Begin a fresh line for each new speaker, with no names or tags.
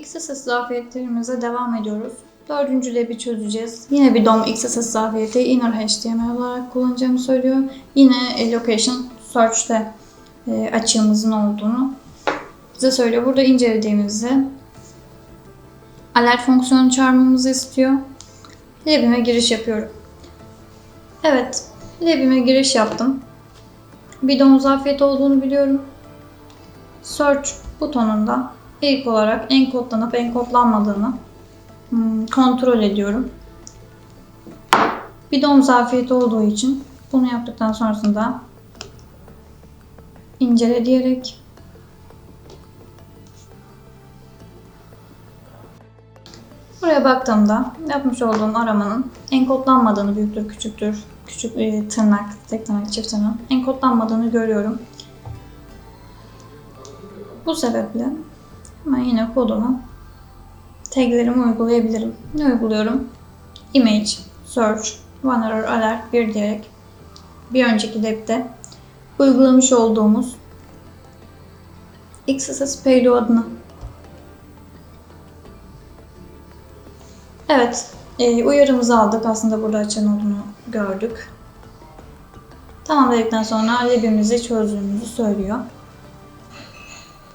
XSS zafiyetlerimize devam ediyoruz. Dördüncü lab'i çözeceğiz. Yine bir DOM XSS zafiyeti inner HTML olarak kullanacağımı söylüyor. Yine location search'te e, açığımızın olduğunu bize söylüyor. Burada incelediğimizde alert fonksiyonu çağırmamızı istiyor. Lab'ime giriş yapıyorum. Evet, lab'ime giriş yaptım. Bir DOM zafiyeti olduğunu biliyorum. Search butonunda ilk olarak enkodlanıp enkodlanmadığını hmm, kontrol ediyorum. Bir DOM zafiyeti olduğu için bunu yaptıktan sonrasında incele diyerek Buraya baktığımda yapmış olduğum aramanın enkodlanmadığını büyüktür küçüktür küçük e, tırnak, tek tırnak, çift tırnak enkodlanmadığını görüyorum. Bu sebeple ben yine koduma taglerimi uygulayabilirim. Ne uyguluyorum? Image, search, one error alert 1 diyerek bir önceki lab'de uygulamış olduğumuz XSS payload'ını Evet, e, uyarımızı aldık. Aslında burada açan olduğunu gördük. Tamam dedikten sonra lab'imizi çözdüğümüzü söylüyor.